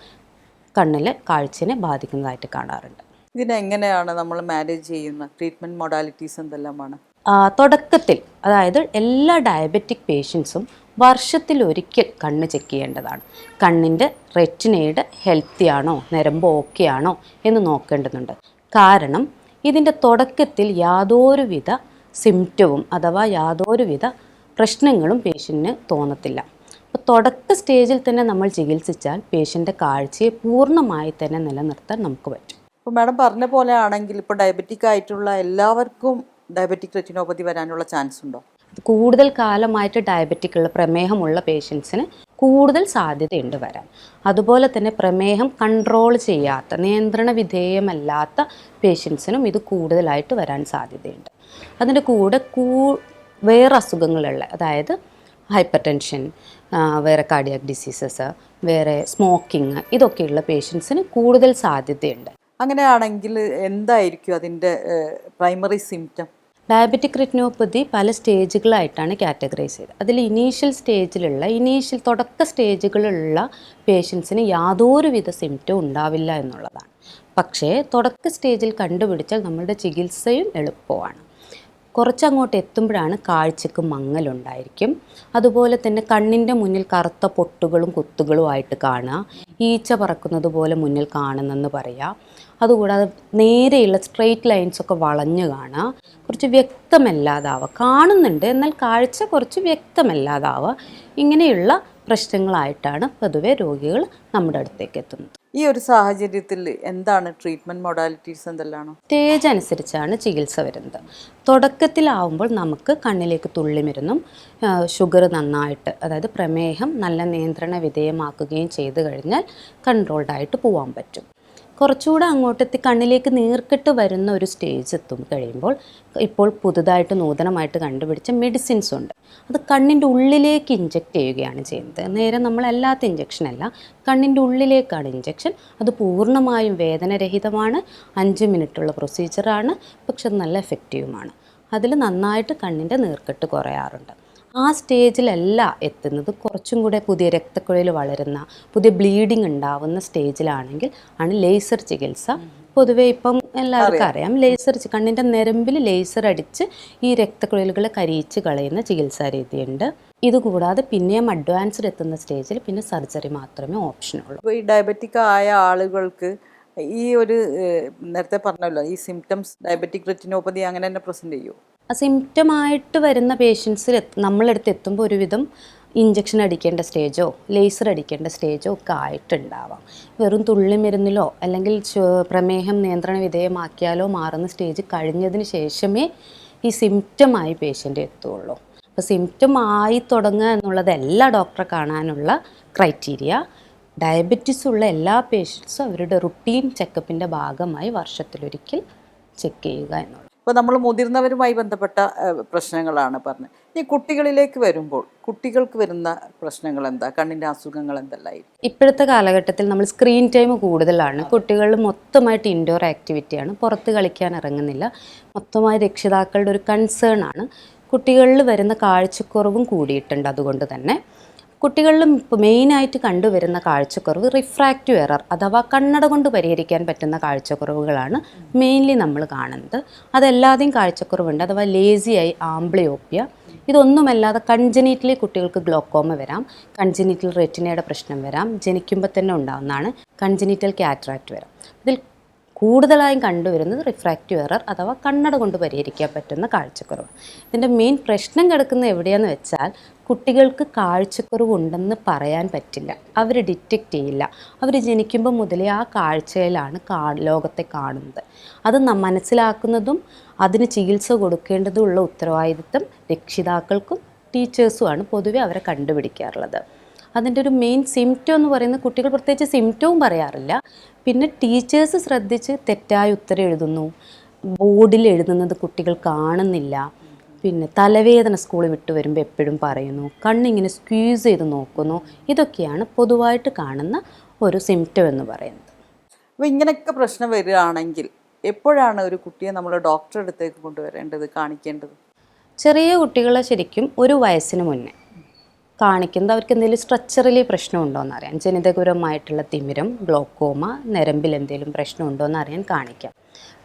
കണ്ണിലെ കാഴ്ചനെ ബാധിക്കുന്നതായിട്ട് കാണാറുണ്ട്. ഇതിനെങ്ങനെയാണ് നമ്മൾ മാനേജ് ചെയ്യുന്ന ട്രീറ്റ്മെന്റ് മൊഡാലിറ്റീസ് എന്തെല്ലാമാണ്? തുടക്കത്തിൽ അതായത് എല്ലാ ഡയബറ്റിക് പേഷ്യൻസും വർഷത്തിൽ ഒരിക്കൽ കണ്ണ് ചെക്ക് ചെയ്യേണ്ടതാണ്. കണ്ണിന്റെ റെറ്റിനയുടെ ഹെൽത്തി ആണോ നരമ്പ് ഓക്കെ ആണോ എന്ന് നോക്കേണ്ടതുണ്ട്. കാരണം ഇതിന്റെ തുടക്കത്തിൽ യാതൊരുവിധ സിംറ്റവും അഥവാ യാതൊരുവിധ പ്രശ്നങ്ങളും പേഷ്യന്റിന് തോന്നത്തില്ല. അപ്പോൾ തുടക്ക സ്റ്റേജിൽ തന്നെ നമ്മൾ ചികിത്സിച്ചാൽ പേഷ്യന്റെ കാഴ്ചയെ പൂർണമായി തന്നെ നിലനിർത്താൻ നമുക്ക് പറ്റും. ഇപ്പോൾ മാഡം പറഞ്ഞ പോലെ ആണെങ്കിൽ ഇപ്പോൾ ഡയബറ്റിക് ആയിട്ടുള്ള എല്ലാവർക്കും ഡയബറ്റിക് റെറ്റിനോപ്പതി വരാനുള്ള ചാൻസ് ഉണ്ടോ? കൂടുതൽ കാലമായിട്ട് ഡയബറ്റിക് ഉള്ള പ്രമേഹമുള്ള പേഷ്യൻസിന് കൂടുതൽ സാധ്യതയുണ്ട് വരാൻ. അതുപോലെ തന്നെ പ്രമേഹം കൺട്രോൾ ചെയ്യാത്ത നിയന്ത്രണ വിധേയമല്ലാത്ത പേഷ്യൻസിനും ഇത് കൂടുതലായിട്ട് വരാൻ സാധ്യതയുണ്ട്. അതിന്റെ കൂടെ കൂ വേറെ അസുഖങ്ങളുള്ള അതായത് ഹൈപ്പർ ടെൻഷൻ വേറെ കാർഡിയാക് ഡിസീസസ് വേറെ സ്മോക്കിംഗ് ഇതൊക്കെയുള്ള പേഷ്യൻസിന് കൂടുതൽ സാധ്യതയുണ്ട്. അങ്ങനെയാണെങ്കിൽ എന്തായിരിക്കും അതിന്റെ പ്രൈമറി സിംറ്റം ഡയബറ്റിക് റെറ്റിനോപ്പതി പല സ്റ്റേജുകളായിട്ടാണ് കാറ്റഗറൈസ് ചെയ്തത്. അതിൽ ഇനീഷ്യൽ സ്റ്റേജിലുള്ള ഇനീഷ്യൽ തുടക്ക സ്റ്റേജുകളിലുള്ള പേഷ്യൻസിന് യാതൊരുവിധ സിംറ്റവും ഉണ്ടാവില്ല എന്നുള്ളതാണ്. പക്ഷേ തുടക്ക സ്റ്റേജിൽ കണ്ടുപിടിച്ചാൽ നമ്മളുടെ ചികിത്സയും എളുപ്പമാണ്. കുറച്ചങ്ങോട്ട് എത്തുമ്പോഴാണ് കാഴ്ചക്ക് മങ്ങലുണ്ടായിരിക്കും. അതുപോലെ തന്നെ കണ്ണിന്റെ മുന്നിൽ കറുത്ത പൊട്ടുകളും കുത്തുകളും ആയിട്ട് കാണുക ഈച്ച പറക്കുന്നത് പോലെ മുന്നിൽ കാണുന്നെന്ന് പറയാം അതുകൂടാതെ നേരെയുള്ള സ്ട്രെയിറ്റ് ലൈൻസ് ഒക്കെ വളഞ്ഞു കാണുക കുറച്ച് വ്യക്തമല്ലാതാവുക കാണുന്നുണ്ട്. എന്നാൽ കാഴ്ച കുറച്ച് വ്യക്തമല്ലാതാവുക ഇങ്ങനെയുള്ള പ്രശ്നങ്ങളായിട്ടാണ് പൊതുവെ രോഗികൾ നമ്മുടെ അടുത്തേക്ക് എത്തുന്നത്. ഈ ഒരു സാഹചര്യത്തിൽ എന്താണ് ട്രീറ്റ്മെന്റ് മൊഡാലിറ്റീസ് എന്തെല്ലാണോ? സ്റ്റേജ് അനുസരിച്ചാണ് ചികിത്സ വരുന്നത്. തുടക്കത്തിലാവുമ്പോൾ നമുക്ക് കണ്ണിലേക്ക് തുള്ളി തുള്ളിമരുന്നും ഷുഗർ നന്നായിട്ട് അതായത് പ്രമേഹം നല്ല നിയന്ത്രണ വിധേയമാക്കുകയും ചെയ്തു കഴിഞ്ഞാൽ കൺട്രോൾഡായിട്ട് പോകാൻ പറ്റും. കുറച്ചുകൂടെ അങ്ങോട്ടെത്തി കണ്ണിലേക്ക് നീർക്കെട്ട് വരുന്ന ഒരു സ്റ്റേജ് എത്തും. കഴിയുമ്പോൾ ഇപ്പോൾ പുതുതായിട്ട് നൂതനമായിട്ട് കണ്ടുപിടിച്ച മെഡിസിൻസ് ഉണ്ട്. അത് കണ്ണിന്റെ ഉള്ളിലേക്ക് ഇഞ്ചെക്ട് ചെയ്യുകയാണ് ചെയ്യുന്നത്. നേരെ നമ്മളല്ലാത്ത ഇഞ്ചെക്ഷൻ അല്ല കണ്ണിന്റെ ഉള്ളിലേക്കാണ് ഇഞ്ചെക്ഷൻ അത് പൂർണമായും വേദനരഹിതമാണ്. അഞ്ച് മിനിറ്റുള്ള പ്രൊസീജിയറാണ് പക്ഷെ നല്ല എഫക്റ്റീവുമാണ് അതിൽ നന്നായിട്ട് കണ്ണിന്റെ നീർക്കെട്ട് കുറയാറുണ്ട്. ആ സ്റ്റേജിലല്ല എത്തുന്നത്. കുറച്ചും കൂടെ പുതിയ രക്തക്കുഴൽ വളരുന്ന പുതിയ ബ്ലീഡിങ് ഉണ്ടാവുന്ന സ്റ്റേജിലാണെങ്കിൽ ആണ് ലേസർ ചികിത്സ. പൊതുവേ ഇപ്പം എല്ലാവർക്കും അറിയാം. ലേസർ കണ്ണിന്റെ നിരമ്പിൽ ലേസർ അടിച്ച് ഈ രക്തക്കുഴലുകൾ കരിയിച്ച് കളയുന്ന ചികിത്സാ രീതിയുണ്ട്. ഇതുകൂടാതെ പിന്നെയും അഡ്വാൻസ്ഡ് എത്തുന്ന സ്റ്റേജിൽ പിന്നെ സർജറി മാത്രമേ ഓപ്ഷനുള്ളൂ. ഇപ്പോൾ ഈ ഡയബറ്റിക് ആയ ആളുകൾക്ക് ഈ ഒരു നേരത്തെ പറഞ്ഞല്ലോ ഈ സിംറ്റംസ് ഡയബറ്റിക് റെറ്റിനോപ്പതി അങ്ങനെ തന്നെ പ്രസന്റ് ചെയ്യൂ? സിംറ്റമായിട്ട് വരുന്ന പേഷ്യൻസിൽ നമ്മളെടുത്ത് എത്തുമ്പോൾ ഒരുവിധം ഇഞ്ചക്ഷൻ അടിക്കേണ്ട സ്റ്റേജോ ലേസർ അടിക്കേണ്ട സ്റ്റേജോ ഒക്കെ ആയിട്ടുണ്ടാവാം. വെറും തുള്ളിമരുന്നിലോ അല്ലെങ്കിൽ പ്രമേഹം നിയന്ത്രണ വിധേയമാക്കിയാലോ മാറുന്ന സ്റ്റേജ് കഴിഞ്ഞതിന് ശേഷമേ ഈ സിംറ്റമായി പേഷ്യന്റ് എത്തുള്ളൂ. അപ്പോൾ സിംറ്റം ആയി തുടങ്ങുക എന്നുള്ളതല്ല ഡോക്ടറെ കാണാനുള്ള ക്രൈറ്റീരിയ ഡയബറ്റിസ് ഉള്ള എല്ലാ പേഷ്യൻസും അവരുടെ റുട്ടീൻ ചെക്കപ്പിന്റെ ഭാഗമായി വർഷത്തിലൊരിക്കൽ ചെക്ക് ചെയ്യുക എന്നുള്ളത് ഇപ്പോൾ നമ്മൾ മുതിർന്നവരുമായി ബന്ധപ്പെട്ട പ്രശ്നങ്ങളാണ് പറഞ്ഞത് ഈ കുട്ടികളിലേക്ക് വരുമ്പോൾ കുട്ടികൾക്ക് വരുന്ന പ്രശ്നങ്ങൾ എന്താ? കണ്ണിന്റെ അസുഖങ്ങൾ എന്തെല്ലായിരിക്കും? ഇപ്പോഴത്തെ കാലഘട്ടത്തിൽ നമ്മൾ സ്ക്രീൻ ടൈം കൂടുതലാണ്. കുട്ടികൾ മൊത്തമായിട്ട് ഇൻഡോർ ആക്ടിവിറ്റിയാണ്. പുറത്ത് കളിക്കാൻ ഇറങ്ങുന്നില്ല. മൊത്തമായി രക്ഷിതാക്കളുടെ ഒരു കൺസേൺ ആണ്. കുട്ടികളിൽ വരുന്ന കാഴ്ചക്കുറവും കൂടിയിട്ടുണ്ട് അതുകൊണ്ട് തന്നെ. കുട്ടികളിൽ ഇപ്പോൾ മെയിനായിട്ട് കണ്ടുവരുന്ന കാഴ്ചക്കുറവ് റിഫ്രാക്റ്റീവ് എറർ അഥവാ കണ്ണട കൊണ്ട് പരിഹരിക്കാൻ പറ്റുന്ന കാഴ്ചക്കുറവുകളാണ് മെയിൻലി നമ്മൾ കാണുന്നത്. അതല്ലാതെയും കാഴ്ചക്കുറവുണ്ട്. അഥവാ ലേസിയായി ആംബ്ലിയോപ്യ ഇതൊന്നുമല്ലാതെ കൺജനീറ്റലി കുട്ടികൾക്ക് ഗ്ലോക്കോമ വരാം. കൺജനീറ്റൽ റെറ്റിനയുടെ പ്രശ്നം വരാം. ജനിക്കുമ്പോൾ തന്നെ ഉണ്ടാകുന്നതാണ് കൺജനീറ്റൽ കാറ്ററാക്റ്റ് വരാം. ഇതിൽ കൂടുതലായും കണ്ടുവരുന്നത് റിഫ്രാക്റ്റീവ് എറർ അഥവാ കണ്ണട കൊണ്ട് പരിഹരിക്കാൻ പറ്റുന്ന കാഴ്ചക്കുറവ്. ഇതിന്റെ മെയിൻ പ്രശ്നം കിടക്കുന്നത് എവിടെയാന്ന് വെച്ചാൽ കുട്ടികൾക്ക് കാഴ്ചക്കുറവ് ഉണ്ടെന്ന് പറയാൻ പറ്റില്ല. അവർ ഡിറ്റക്റ്റ് ചെയ്യില്ല. അവർ ജനിക്കുമ്പോൾ മുതലേ ആ കാഴ്ചയിലാണ് കാ ലോകത്തെ കാണുന്നത്. അത് മനസ്സിലാക്കുന്നതും അതിന് ചികിത്സ കൊടുക്കേണ്ടതുള്ള ഉത്തരവാദിത്വം രക്ഷിതാക്കൾക്കും ടീച്ചേഴ്സുമാണ് പൊതുവെ അവരെ കണ്ടുപിടിക്കാറുള്ളത്. അതിന്റെ ഒരു മെയിൻ സിംറ്റം എന്ന് പറയുന്നത് കുട്ടികൾ പ്രത്യേകിച്ച് സിംറ്റവും പറയാറില്ല. പിന്നെ ടീച്ചേഴ്സ് ശ്രദ്ധിച്ച് തെറ്റായ ഉത്തരം എഴുതുന്നു. ബോർഡിൽ എഴുതുന്നത് കുട്ടികൾ കാണുന്നില്ല. പിന്നെ തലവേദന സ്കൂളിൽ വിട്ട് വരുമ്പോൾ എപ്പോഴും പറയുന്നു. കണ്ണിങ്ങനെ സ്ക്യൂസ് ചെയ്ത് നോക്കുന്നു. ഇതൊക്കെയാണ് പൊതുവായിട്ട് കാണുന്ന ഒരു സിംറ്റം എന്ന് പറയുന്നത്. അപ്പോൾ ഇങ്ങനെയൊക്കെ പ്രശ്നം വരികയാണെങ്കിൽ എപ്പോഴാണ് ഒരു കുട്ടിയെ നമ്മൾ ഡോക്ടറെ അടുത്തേക്ക് കൊണ്ടുവരേണ്ടത് കാണിക്കേണ്ടത്? ചെറിയ കുട്ടികളെ ശരിക്കും ഒരു വയസ്സിന് മുന്നേ. കാണിക്കുന്നത് അവർക്ക് എന്തെങ്കിലും സ്ട്രക്ചറലി പ്രശ്നമുണ്ടോ അറിയാൻ ജനിതകപരമായിട്ടുള്ള തിമിരം ഗ്ലോക്കോമ നരമ്പിൽ എന്തെങ്കിലും പ്രശ്നമുണ്ടോ എന്ന് അറിയാൻ കാണിക്കാം.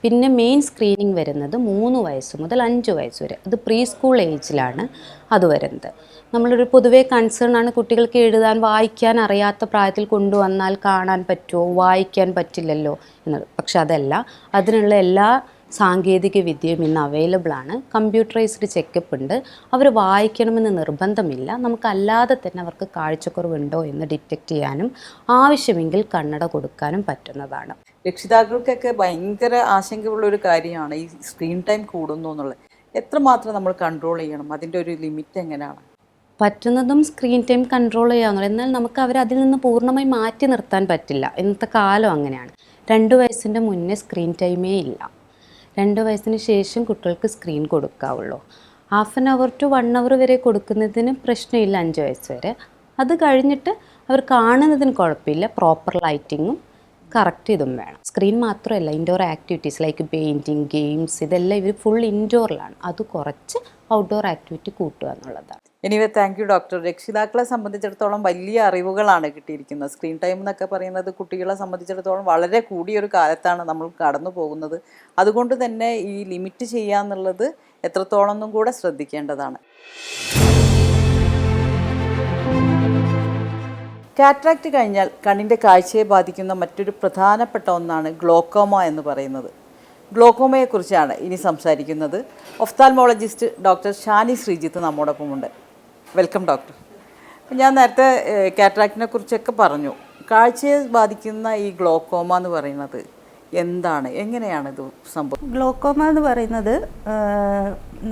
പിന്നെ മെയിൻ സ്ക്രീനിങ് വരുന്നത് മൂന്ന് വയസ്സ് മുതൽ അഞ്ച് വയസ്സ് വരെ. അത് പ്രീ സ്കൂൾ ഏജിലാണ് അത് വരുന്നത്. നമ്മളൊരു പൊതുവേ കൺസേൺ ആണ് കുട്ടികൾക്ക് എഴുതാൻ വായിക്കാൻ അറിയാത്ത പ്രായത്തിൽ കൊണ്ടുവന്നാൽ കാണാൻ പറ്റുമോ വായിക്കാൻ പറ്റില്ലല്ലോ എന്നുള്ളത് പക്ഷെ അതല്ല അതിനുള്ള എല്ലാ സാങ്കേതിക വിദ്യയും ഇന്ന് അവൈലബിൾ ആണ്. കമ്പ്യൂട്ടറൈസ്ഡ് ചെക്കപ്പ് ഉണ്ട്. അവർ വായിക്കണമെന്ന് നിർബന്ധമില്ല. നമുക്കല്ലാതെ തന്നെ അവർക്ക് കാഴ്ചക്കുറവുണ്ടോ എന്ന് ഡിറ്റക്റ്റ് ചെയ്യാനും ആവശ്യമെങ്കിൽ കണ്ണട കൊടുക്കാനും പറ്റുന്നതാണ്. രക്ഷിതാക്കൾക്കൊക്കെ ഭയങ്കര ആശങ്കയുള്ള ഒരു കാര്യമാണ് ഈ സ്ക്രീൻ ടൈം കൂടുന്നു എന്നുള്ളത്. എത്രമാത്രം നമ്മൾ കൺട്രോൾ ചെയ്യണം? അതിന്റെ ഒരു ലിമിറ്റ് എങ്ങനെയാണ്? പറ്റുന്നതും സ്ക്രീൻ ടൈം കൺട്രോൾ ചെയ്യാവുന്നുള്ളൂ എന്നാൽ നമുക്ക് അവരെ അതിൽ നിന്ന് പൂർണമായി മാറ്റി നിർത്താൻ പറ്റില്ല. ഇന്നത്തെ കാലം അങ്ങനെയാണ്. രണ്ട് വയസ്സിന്റെ മുന്നേ സ്ക്രീൻ ടൈമേ ഇല്ല. രണ്ട് വയസ്സിന് ശേഷം കുട്ടികൾക്ക് screen കൊടുക്കാവുള്ളൂ. Half an hour to one hour വരെ കൊടുക്കുന്നതിന് പ്രശ്നമില്ല അഞ്ച് വയസ്സ് വരെ. അത് കഴിഞ്ഞിട്ട് അവർ കാണുന്നതിന് കുഴപ്പമില്ല. പ്രോപ്പർ ലൈറ്റിങ്ങും കറക്റ്റ് ഇതും വേണം. സ്ക്രീൻ മാത്രമല്ല indoor activities like painting games ഇതെല്ലാം ഇവർ ഫുൾ ഇൻഡോറിലാണ് അത് കുറച്ച് ഔട്ട്ഡോർ ആക്ടിവിറ്റി കൂട്ടുക എന്നുള്ളതാണ്. എനിവേ താങ്ക് യു ഡോക്ടർ രക്ഷിതാക്കളെ സംബന്ധിച്ചിടത്തോളം വലിയ അറിവുകളാണ് കിട്ടിയിരിക്കുന്നത്. സ്ക്രീൻ ടൈം എന്നൊക്കെ പറയുന്നത് കുട്ടികളെ സംബന്ധിച്ചിടത്തോളം വളരെ കൂടിയൊരു കാലത്താണ് നമ്മൾ കടന്നു പോകുന്നത്. അതുകൊണ്ട് തന്നെ ഈ ലിമിറ്റ് ചെയ്യുക എന്നുള്ളത് എത്രത്തോളം കൂടെ ശ്രദ്ധിക്കേണ്ടതാണ്. കാറ്ററാക്റ്റ് കഴിഞ്ഞാൽ കണ്ണിന്റെ കാഴ്ചയെ ബാധിക്കുന്ന മറ്റൊരു പ്രധാനപ്പെട്ട ഒന്നാണ് ഗ്ലോക്കോമ എന്ന് പറയുന്നത്. ഗ്ലോക്കോമയെക്കുറിച്ചാണ് ഇനി സംസാരിക്കുന്നത്. Ophthalmologist doctor Shani Sreejith നമ്മോടൊപ്പമുണ്ട്. Welcome doctor. ഞാൻ നേരത്തെ കാറ്ററാക്റ്റിനെ കുറിച്ചൊക്കെ പറഞ്ഞു. കാഴ്ചയെ ബാധിക്കുന്ന ഈ ഗ്ലോക്കോമ എന്ന് പറയുന്നത് എന്താണ്? എങ്ങനെയാണ് ഇത് സംഭവം? ഗ്ലോക്കോമ എന്ന് പറയുന്നത്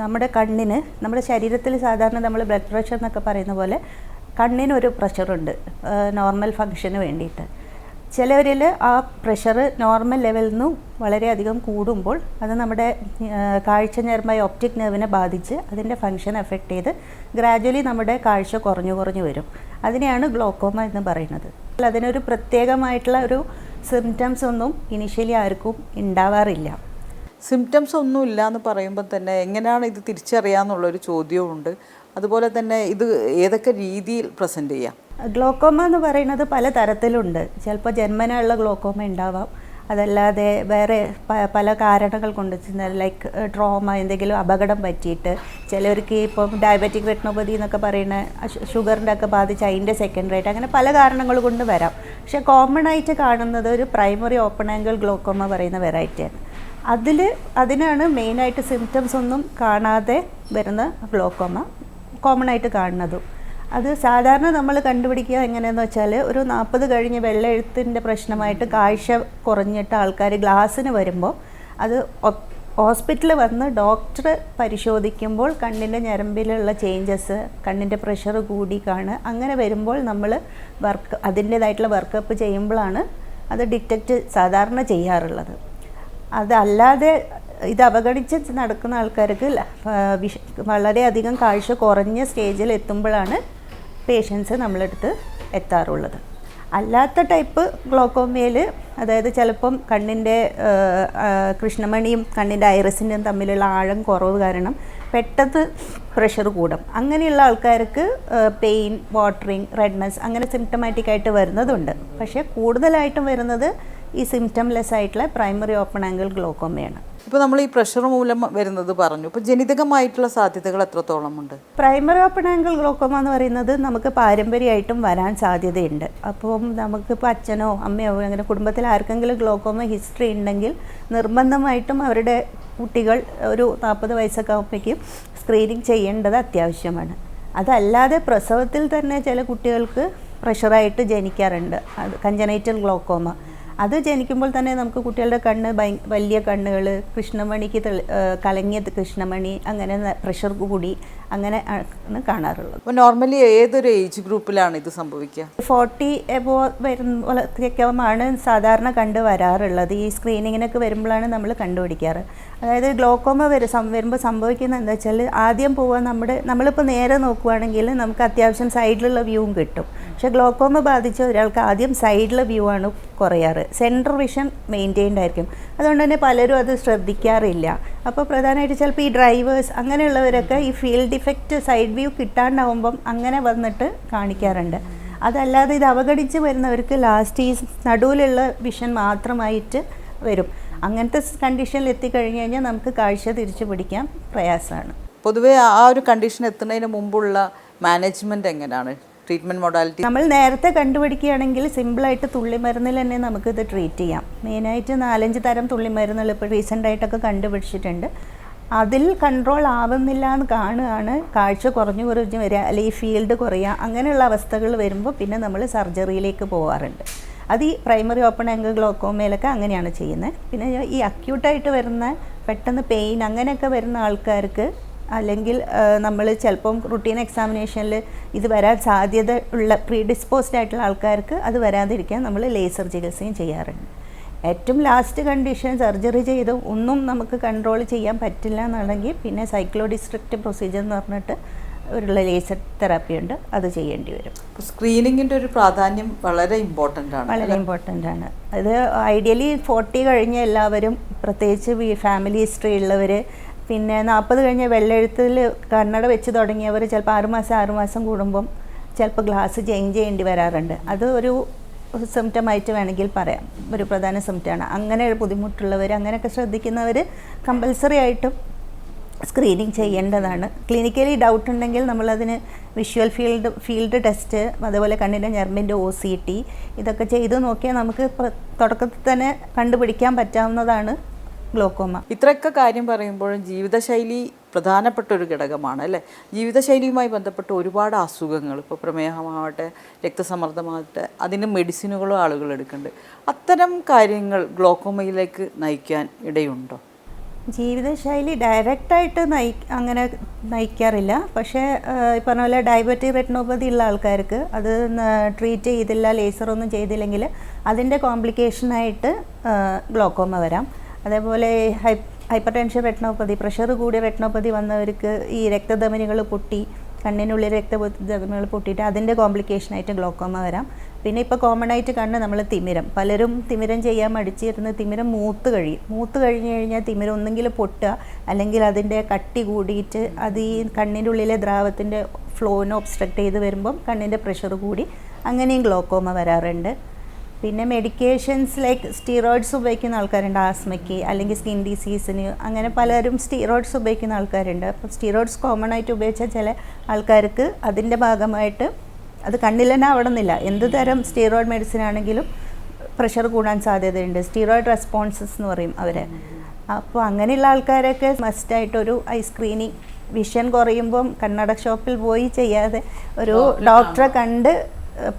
നമ്മുടെ കണ്ണിന് നമ്മുടെ ശരീരത്തിൽ സാധാരണ നമ്മൾ ബ്ലഡ് പ്രഷർ എന്നൊക്കെ പറയുന്ന പോലെ കണ്ണിനൊരു പ്രഷറുണ്ട് നോർമൽ ഫങ്ഷന് വേണ്ടിയിട്ട്. ചിലവരിൽ ആ പ്രഷർ നോർമൽ ലെവലിൽ നിന്നും വളരെയധികം കൂടുമ്പോൾ അത് നമ്മുടെ കാഴ്ച ഞരമ്പായ ഒപ്റ്റിക് നെർവിനെ ബാധിച്ച് അതിന്റെ ഫങ്ഷൻ എഫക്റ്റ് ചെയ്ത് ഗ്രാജ്വലി നമ്മുടെ കാഴ്ച കുറഞ്ഞു കുറഞ്ഞു വരും. അതിനെയാണ് ഗ്ലോക്കോമ എന്ന് പറയുന്നത്. അതിനൊരു പ്രത്യേകമായിട്ടുള്ള ഒരു സിംറ്റംസ് ഒന്നും ഇനിഷ്യലി ആർക്കും ഉണ്ടാവാറില്ല. സിംറ്റംസ് ഒന്നും ഇല്ല എന്ന് പറയുമ്പോൾ തന്നെ എങ്ങനെയാണ് ഇത് തിരിച്ചറിയാന്നുള്ളൊരു ചോദ്യവുമുണ്ട്. അതുപോലെ തന്നെ ഇത് ഏതൊക്കെ രീതിയിൽ പ്രസന്റ് ചെയ്യാം? ഗ്ലോക്കോമ എന്ന് പറയുന്നത് പല തരത്തിലുണ്ട്. ചിലപ്പോൾ ജന്മനുള്ള ഗ്ലോക്കോമ ഉണ്ടാവാം. അതല്ലാതെ വേറെ പല കാരണങ്ങൾ കൊണ്ട് ലൈക്ക് ട്രോമ എന്തെങ്കിലും അപകടം പറ്റിയിട്ട് ചിലവർക്ക് ഇപ്പം ഡയബറ്റിക് റെറ്റിനോപ്പതി എന്നൊക്കെ പറയുന്ന ഷുഗറിന്റെ ഒക്കെ ബാധിച്ച് അതിന്റെ സെക്കൻഡറി അങ്ങനെ പല കാരണങ്ങൾ കൊണ്ട് വരാം. പക്ഷേ കോമൺ ആയിട്ട് കാണുന്നത് ഒരു പ്രൈമറി ഓപ്പൺ ആംഗിൾ ഗ്ലോക്കോമ പറയുന്ന വെറൈറ്റിയാണ് അതിൽ അതിനാണ് മെയിനായിട്ട് സിംറ്റംസ് ഒന്നും കാണാതെ വരുന്ന ഗ്ലോക്കോമ കോമൺ ആയിട്ട് കാണുന്നതും. അത് സാധാരണ നമ്മൾ കണ്ടുപിടിക്കുക എങ്ങനെയെന്ന് വെച്ചാൽ ഒരു നാൽപ്പത് കഴിഞ്ഞ് വെള്ളെഴുത്തിന്റെ പ്രശ്നമായിട്ട് കാഴ്ച കുറഞ്ഞിട്ട് ആൾക്കാർ ഗ്ലാസ്സിന് വരുമ്പോൾ അത് ഹോസ്പിറ്റലിൽ വന്ന് ഡോക്ടർ പരിശോധിക്കുമ്പോൾ കണ്ണിന്റെ ഞരമ്പിലുള്ള ചേഞ്ചസ് കണ്ണിന്റെ പ്രഷർ കൂടി കാണുക. അങ്ങനെ വരുമ്പോൾ നമ്മൾ വർക്ക് അതിന്റേതായിട്ടുള്ള വർക്കപ്പ് ചെയ്യുമ്പോഴാണ് അത് ഡിറ്റക്റ്റ് സാധാരണ ചെയ്യാറുള്ളത്. അതല്ലാതെ ഇത് അവഗണിച്ച് നടക്കുന്ന ആൾക്കാർക്ക് വിഷ വളരെയധികം കാഴ്ച കുറഞ്ഞ സ്റ്റേജിൽ എത്തുമ്പോഴാണ് പേഷ്യൻസ് നമ്മളെടുത്ത് എത്താറുള്ളത്. അല്ലാത്ത ടൈപ്പ് ഗ്ലോക്കോമയിൽ അതായത് ചിലപ്പം കണ്ണിന്റെ കൃഷ്ണമണിയും കണ്ണിന്റെ ഐറസിന്റെയും തമ്മിലുള്ള ആഴം കുറവ് കാരണം പെട്ടെന്ന് പ്രഷർ കൂടും. അങ്ങനെയുള്ള ആൾക്കാർക്ക് പെയിൻ വാട്ടറിങ് റെഡ്നെസ് അങ്ങനെ സിംറ്റമാറ്റിക് ആയിട്ട് വരുന്നതുണ്ട്. പക്ഷേ കൂടുതലായിട്ടും വരുന്നത് ഈ സിംറ്റംലെസ് ആയിട്ടുള്ള പ്രൈമറി ഓപ്പൺ ആംഗിൾ ഗ്ലോക്കോമയാണ് ഇപ്പോൾ നമ്മൾ ഈ പ്രഷർ മൂലം വരുന്നത് പറഞ്ഞു. ഇപ്പോൾ ജനിതകമായിട്ടുള്ള സാധ്യതകൾ എത്രത്തോളം ഉണ്ട്? പ്രൈമറി ഓപ്പൺ ആംഗിൾ ഗ്ലോക്കോമ എന്ന് പറയുന്നത് നമുക്ക് പാരമ്പര്യമായിട്ടും വരാൻ സാധ്യതയുണ്ട്. അപ്പം നമുക്കിപ്പോൾ അച്ഛനോ അമ്മയോ അങ്ങനെ കുടുംബത്തിൽ ആർക്കെങ്കിലും ഗ്ലോക്കോമ ഹിസ്റ്ററി ഉണ്ടെങ്കിൽ നിർബന്ധമായിട്ടും അവരുടെ കുട്ടികൾ ഒരു നാൽപ്പത് വയസ്സൊക്കെ ആകുമ്പോഴേക്കും സ്ക്രീനിങ് ചെയ്യേണ്ടത് അത്യാവശ്യമാണ്. അതല്ലാതെ പ്രസവത്തിൽ തന്നെ ചില കുട്ടികൾക്ക് പ്രഷറായിട്ട് ജനിക്കാറുണ്ട്. അത് കഞ്ചനൈറ്റൽ ഗ്ലോക്കോമ അത് ജനിക്കുമ്പോൾ തന്നെ നമുക്ക് കുട്ടികളുടെ കണ്ണ് വലിയ കണ്ണുകൾ കൃഷ്ണമണിക്ക് ആ, കൃഷ്ണമണി അങ്ങനെ പ്രഷർ കൂടി അങ്ങനെ ആണ് കാണാറുള്ളത്. അപ്പോൾ നോർമലി ഏതൊരു ഏജ് ഗ്രൂപ്പിലാണ് ഇത് സംഭവിക്കുക? ഫോർട്ടി എബോ വരുമ്പോഴത്തേക്കുമാണ് സാധാരണ കണ്ടു വരാറുള്ളത്. ഈ സ്ക്രീനിങ്ങിനൊക്കെ വരുമ്പോഴാണ് നമ്മൾ കണ്ടുപിടിക്കാറ്. അതായത് ഗ്ലോക്കോമ വരും വരുമ്പോൾ സംഭവിക്കുന്നത് എന്താ വെച്ചാൽ ആദ്യം പോവാൻ നമ്മുടെ നമ്മളിപ്പോൾ നേരെ നോക്കുവാണെങ്കിൽ നമുക്ക് അത്യാവശ്യം സൈഡിലുള്ള വ്യൂവും കിട്ടും. പക്ഷേ ഗ്ലോക്കോമ ബാധിച്ച ഒരാൾക്ക് ആദ്യം സൈഡിലെ വ്യൂ ആണ് കുറയാറ്. സെൻട്രൽ വിഷൻ മെയിന്റെയിൻഡ് ആയിരിക്കും. അതുകൊണ്ട് തന്നെ പലരും അത് ശ്രദ്ധിക്കാറില്ല. അപ്പോൾ പ്രധാനമായിട്ട് ചിലപ്പോൾ ഈ ഡ്രൈവേഴ്സ് അങ്ങനെയുള്ളവരൊക്കെ ഈ ഫീൽഡ് ഇഫക്റ്റ് സൈഡ് വ്യൂ കിട്ടാണ്ടാവുമ്പം അങ്ങനെ വന്നിട്ട് കാണിക്കാറുണ്ട്. അതല്ലാതെ ഇത് അവഗണിച്ച് വരുന്നവർക്ക് ലാസ്റ്റ് ഈ നടുവിലുള്ള വിഷൻ മാത്രമായിട്ട് വരും. അങ്ങനത്തെ കണ്ടീഷനിൽ എത്തിക്കഴിഞ്ഞ് കഴിഞ്ഞാൽ നമുക്ക് കാഴ്ച തിരിച്ചു പിടിക്കാൻ പ്രയാസമാണ്. പൊതുവേ ആ ഒരു കണ്ടീഷൻ എത്തുന്നതിന് മുമ്പുള്ള മാനേജ്മെന്റ് എങ്ങനെയാണ്? ട്രീറ്റ്മെന്റ് മോഡാലിറ്റി നമ്മൾ നേരത്തെ കണ്ടുപിടിക്കുകയാണെങ്കിൽ സിമ്പിളായിട്ട് തുള്ളിമരുന്നിൽ തന്നെ നമുക്കിത് ട്രീറ്റ് ചെയ്യാം. മെയിനായിട്ട് നാലഞ്ച് തരം തുള്ളിമരുന്നുകൾ ഇപ്പോൾ റീസെന്റായിട്ടൊക്കെ കണ്ടുപിടിച്ചിട്ടുണ്ട്. അതിൽ കൺട്രോൾ ആവുന്നില്ല എന്ന് കാണുകയാണ്. കാഴ്ച കുറഞ്ഞു കുറഞ്ഞു വരിക അല്ലെങ്കിൽ ഫീൽഡ് കുറയുക അങ്ങനെയുള്ള അവസ്ഥകൾ വരുമ്പോൾ പിന്നെ നമ്മൾ സർജറിയിലേക്ക് പോകാറുണ്ട് അത് ഈ പ്രൈമറി ഓപ്പൺ ആംഗിൾ ഗ്ലോക്കോമയിലൊക്കെ അങ്ങനെയാണ് ചെയ്യുന്നത്. പിന്നെ ഈ അക്യൂട്ടായിട്ട് വരുന്ന പെട്ടെന്ന് പെയിൻ അങ്ങനെയൊക്കെ വരുന്ന ആൾക്കാർക്ക് അല്ലെങ്കിൽ നമ്മൾ ചിലപ്പം റുട്ടീൻ എക്സാമിനേഷനിൽ ഇത് വരാൻ സാധ്യത ഉള്ള പ്രീ ഡിസ്പോസ്ഡ് ആയിട്ടുള്ള ആൾക്കാർക്ക് അത് വരാതിരിക്കാൻ നമ്മൾ ലേസർ ചികിത്സയും ചെയ്യാറുണ്ട്. ഏറ്റവും ലാസ്റ്റ് കണ്ടീഷൻ സർജറി ചെയ്ത് ഒന്നും നമുക്ക് കൺട്രോൾ ചെയ്യാൻ പറ്റില്ല എന്നുണ്ടെങ്കിൽ പിന്നെ സൈക്ലോ ഡിസ്ട്രിക്റ്റ് പ്രൊസീജിയർ എന്ന് പറഞ്ഞിട്ട് ഒരു ലേസർ തെറാപ്പി ഉണ്ട്. അത് ചെയ്യേണ്ടി വരും. സ്ക്രീനിങ്ങിന്റെ ഒരു പ്രാധാന്യം വളരെ ഇമ്പോർട്ടന്റ് ആണ്. വളരെ ഇമ്പോർട്ടന്റ് ആണ്. അത് ഐഡിയലി ഫോർട്ടി കഴിഞ്ഞ എല്ലാവരും പ്രത്യേകിച്ച് ഫാമിലി ഹിസ്റ്ററി ഉള്ളവർ പിന്നെ നാൽപ്പത് കഴിഞ്ഞ വെള്ളെഴുത്തിൽ കണ്ണട വെച്ച് തുടങ്ങിയവർ ചിലപ്പോൾ ആറുമാസം ആറുമാസം കൂടുമ്പം ചിലപ്പോൾ ഗ്ലാസ് ചേഞ്ച് ചെയ്യേണ്ടി വരാറുണ്ട്. അത് ഒരു സിംറ്റമായിട്ട് വേണമെങ്കിൽ പറയാം. ഒരു പ്രധാന സിംറ്റമാണ് അങ്ങനെ ബുദ്ധിമുട്ടുള്ളവർ അങ്ങനെയൊക്കെ ശ്രദ്ധിക്കുന്നവർ കമ്പൽസറി ആയിട്ടും സ്ക്രീനിങ് ചെയ്യേണ്ടതാണ്. ക്ലിനിക്കലി ഡൗട്ട് ഉണ്ടെങ്കിൽ നമ്മളതിന് വിഷ്വൽ ഫീൽഡ് ഫീൽഡ് ടെസ്റ്റ് അതുപോലെ കണ്ണിന്റെ ഞരമ്പിന്റെ ഒ സി ടി ഇതൊക്കെ ചെയ്ത് നോക്കിയാൽ നമുക്ക് തുടക്കത്തിൽ തന്നെ കണ്ടുപിടിക്കാൻ പറ്റാവുന്നതാണ് ഗ്ലോക്കോമ ഇത്രയൊക്കെ കാര്യം പറയുമ്പോഴും ജീവിതശൈലി പ്രധാനപ്പെട്ട ഒരു ഘടകമാണ് അല്ലേ? ജീവിതശൈലിയുമായി ബന്ധപ്പെട്ട ഒരുപാട് അസുഖങ്ങൾ ഇപ്പോൾ പ്രമേഹമാവട്ടെ രക്തസമ്മർദ്ദമാവട്ടെ അതിന് മെഡിസിനുകളും ആളുകൾ എടുക്കുന്നുണ്ട്. അത്തരം കാര്യങ്ങൾ ഗ്ലോക്കോമയിലേക്ക് നയിക്കാൻ ഇടയുണ്ടോ? ജീവിതശൈലി ഡയറക്റ്റായിട്ട് നയി അങ്ങനെ നയിക്കാറില്ല. പക്ഷേ ഈ പറഞ്ഞ പോലെ ഡയബറ്റിക് റെറ്റിനോപ്പതി ഉള്ള ആൾക്കാർക്ക് അത് ട്രീറ്റ് ചെയ്തില്ല ലേസർ ഒന്നും ചെയ്തില്ലെങ്കിൽ അതിന്റെ കോംപ്ലിക്കേഷനായിട്ട് ഗ്ലോക്കോമ വരാം. അതേപോലെ high hypertension retinopathy pressure കൂടിയ റെറ്റിനോപ്പതി വന്നവർക്ക് ഈ രക്തധമനികൾ പൊട്ടി കണ്ണിനുള്ളിൽ രക്തധമനികൾ പൊട്ടിയിട്ട് അതിന്റെ കോംപ്ലിക്കേഷനായിട്ട് ഗ്ലോക്കോമ വരാം. പിന്നെ ഇപ്പോൾ കോമൺ ആയിട്ട് കണ്ണ് നമ്മൾ തിമിരം. പലരും തിമിരം ചെയ്യാൻ മടിച്ചിരുന്ന് തിമിരം മൂത്ത് കഴിയും. മൂത്ത് കഴിഞ്ഞ് കഴിഞ്ഞാൽ തിമിരം ഒന്നെങ്കിൽ പൊട്ടുക അല്ലെങ്കിൽ അതിന്റെ കട്ടി കൂടിയിട്ട് അത് ഈ കണ്ണിന്റെ ഉള്ളിലെ ദ്രാവത്തിന്റെ ഫ്ലോനെ ഒബ്സ്ട്രക്ട് ചെയ്ത് വരുമ്പം കണ്ണിന്റെ പ്രഷർ കൂടി അങ്ങനെയും ഗ്ലോക്കോമ വരാറുണ്ട്. പിന്നെ മെഡിക്കേഷൻസ് ലൈക്ക് സ്റ്റീറോയിഡ്സ് ഉപയോഗിക്കുന്ന ആൾക്കാരുണ്ട് ആസ്മയ്ക്ക് അല്ലെങ്കിൽ സ്കിൻ ഡിസീസിന് അങ്ങനെ പലരും സ്റ്റീറോയിഡ്സ് ഉപയോഗിക്കുന്ന ആൾക്കാരുണ്ട്. അപ്പോൾ സ്റ്റീറോയിഡ്സ് കോമൺ ആയിട്ട് ഉപയോഗിച്ച ചില ആൾക്കാർക്ക് അതിന്റെ ഭാഗമായിട്ട് അത് കണ്ണിൽ തന്നെ ആവണമെന്നില്ല. എന്ത് തരം സ്റ്റീറോയിഡ് മെഡിസിൻ ആണെങ്കിലും പ്രഷർ കൂടാൻ സാധ്യതയുണ്ട്. സ്റ്റീറോയിഡ് റെസ്പോൺസസ് എന്ന് പറയും അവരെ. അപ്പോൾ അങ്ങനെയുള്ള ആൾക്കാരൊക്കെ മസ്റ്റായിട്ടൊരു ഐ സ്ക്രീനിങ് വിഷൻ കുറയുമ്പം കണ്ണട ഷോപ്പിൽ പോയി ചെയ്യാതെ ഒരു ഡോക്ടറെ കണ്ട്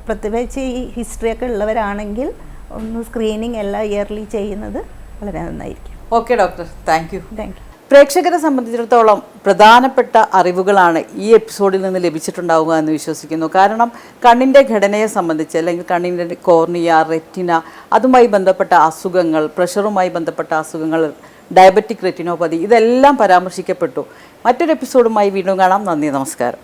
പ്രത്യേകിച്ച് ഈ ഹിസ്റ്ററിയൊക്കെ ഉള്ളവരാണെങ്കിൽ ഒന്ന് സ്ക്രീനിങ് എല്ലാ ഇയർലി ചെയ്യുന്നത് വളരെ നന്നായിരിക്കും. Okay doctor thank you thank you പ്രേക്ഷകരെ സംബന്ധിച്ചിടത്തോളം പ്രധാനപ്പെട്ട അറിവുകളാണ് ഈ എപ്പിസോഡിൽ നിന്ന് ലഭിച്ചിട്ടുണ്ടാവുക എന്ന് വിശ്വസിക്കുന്നു. കാരണം കണ്ണിന്റെ ഘടനയെ സംബന്ധിച്ച് അല്ലെങ്കിൽ കണ്ണിന്റെ കോർണിയ റെറ്റിന അതുമായി ബന്ധപ്പെട്ട അസുഖങ്ങൾ പ്രഷറുമായി ബന്ധപ്പെട്ട അസുഖങ്ങൾ ഡയബറ്റിക് റെറ്റിനോപ്പതി ഇതെല്ലാം പരാമർശിക്കപ്പെട്ടു. മറ്റൊരു എപ്പിസോഡുമായി വീണ്ടും കാണാം. നന്ദി നമസ്കാരം.